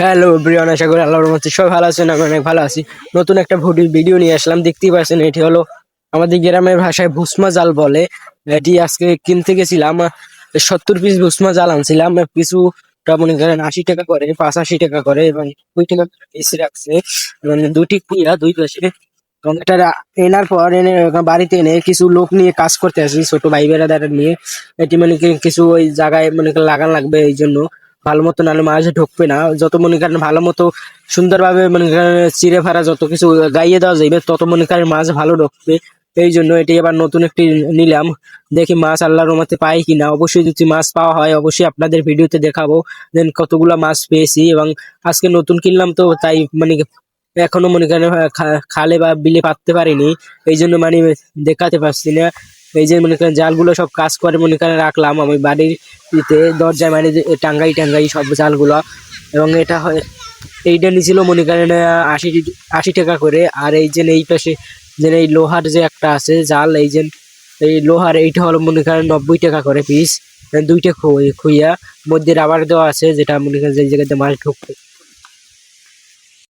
Hello Brian আশা করি আল্লাহর মধ্যে সবাই ভালো আছেন, আমি অনেক ভালো আছি। নতুন একটা ভিডিও নিয়ে আসলাম, দেখতেই পাচ্ছেন এটি হলো আমাদের গ্রামের ভাষায় ভুসমা জাল বলে। এটি আজকে কিনতে গেছিলাম, সত্তর পিস ভুসমা জাল আনছিলাম কিছুটা মনে করেন আশি টাকা করে, পাঁচ আশি টাকা করে, এবং দুই টাকা পিস রাখছে মানে দুটি কুইয়া দুই পাশে এবং এটা এনার পর এনে বাড়িতে এনে কিছু লোক নিয়ে কাজ করতে আসি, ছোট ভাই বেড়াদার নিয়ে। এটি মানে কিছু ওই জায়গায় মানে লাগান লাগবে এই জন্য ভালো মতো নাহলে মাছ ঢুকবে না। যত মনে করেন ভালো মতো সুন্দরভাবে মনে করেন চিড়ে ফাড়া যত কিছু গাইয়ে দেওয়া যাবে, তত মনে করেন মাছ ভালো ঢুকবে। এই জন্য এটি এবার নতুন একটি নিলাম। দেখি মাছ আল্লাহর রহমতে পাই কিনা। অবশ্যই যদি মাছ পাওয়া হয়, অবশ্যই আপনাদের ভিডিওতে দেখাবো। দেন কতগুলা মাছ পেয়েছি এবং আজকে নতুন কিনলাম তো তাই মানে এখনও মনে করেন খালে বা বিলে পাততে পারিনি। এই জন্য মানে দেখাতে পারছি না। এই যে মনে করেন জালগুলো সব কাজ করে মনে করেন রাখলাম, আমি বাড়ির ইতে, দরজায় মানে টাঙ্গাই টাঙ্গাই সব জালগুলো। এবং এটা হয়, এইটা নিছিল মনে করেন আশি আশি টাকা করে। আর এই যে এই পাশে যে এই লোহার যে একটা আছে জাল, এই যে এই লোহার, এইটা হলো মনে করেন নব্বই টাকা করে পিস দুইটা খুই- খুইয়া, মধ্যে রাবার দেওয়া আছে, যেটা মনে করেন যে জায়গাতে মাছ ঢুকবে।